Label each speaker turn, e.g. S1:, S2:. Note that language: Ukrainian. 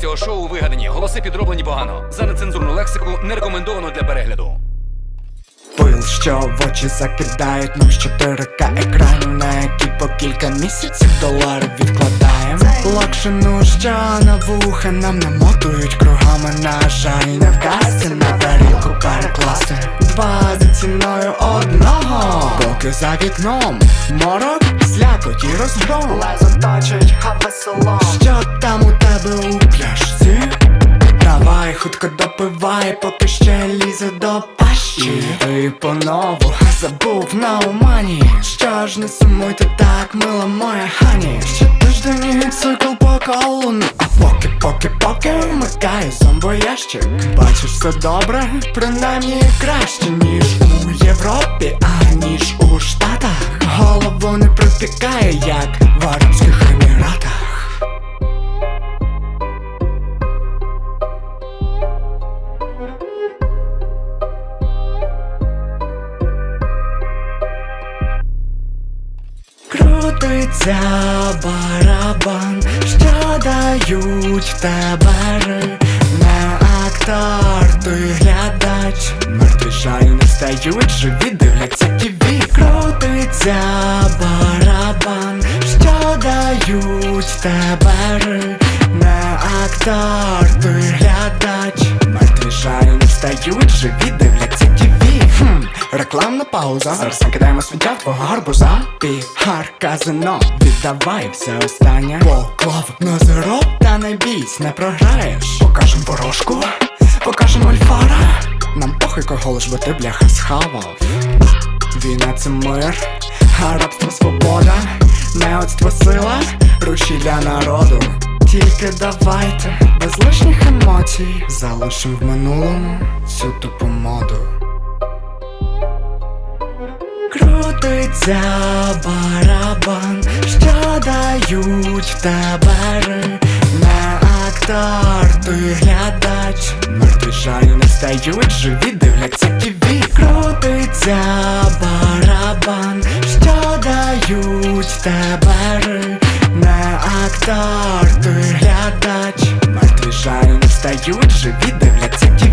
S1: цього шоу вигадані, голоси підроблені погано. За нецензурну лексику не рекомендовано для перегляду.
S2: Пил, що в очі закидають, ну 4К екранів, на які по кілька місяців доларів відкладаєм. Локшину, що на вуха нам намотують кругами, на жаль, не вдасться на тарілку перекласти Два за ціною одного, поки за вікном морок, слякоть і розгром. Лезо точить, а весело. Що там у тебе у пляшці? Давай, хутко допивай, поки ще лізе до пащі. Ти по-нову забув на умані Що ж не сумуйте так, мила моя хані. Ще тиждень і цикл по колу. Ну, А поки, поки, поки вмикаю зомбоящик Бачиш все добре, принаймні краще, ніж у Європі, аніж у Штатах. Голову не протикає, як в Арабських Крутиться барабан, що дають в тебе Не актор, ти глядач. Мертві жаль не стають, живі дивляться тіві Крутиться барабан, що дають в тебе Не актор, ти глядач. Мертві жаль не стають, живі дивляться рекламна пауза. Зараз накидаємо сміття твого гарбуза. Піхар казино, віддавай все останнє. Поклав на зеро, та не бійсь, не програєш. Покажем ворожку, покажем альфара Нам похуй кого лиш, бо ти бляха схавав. Війна це мир, а рабство свобода Неоцтво сила, рушій для народу. Тільки давайте, без лишніх емоцій Залишим в минулому цю тупу моду б'ється барабан, що дають в табори Не актор, ти глядач, мертві шані не встають, живі дивляться ківі Крутиться барабан, що дають в табори на актор, ти глядач, Мертвий шані не встають, живі дивляться ківі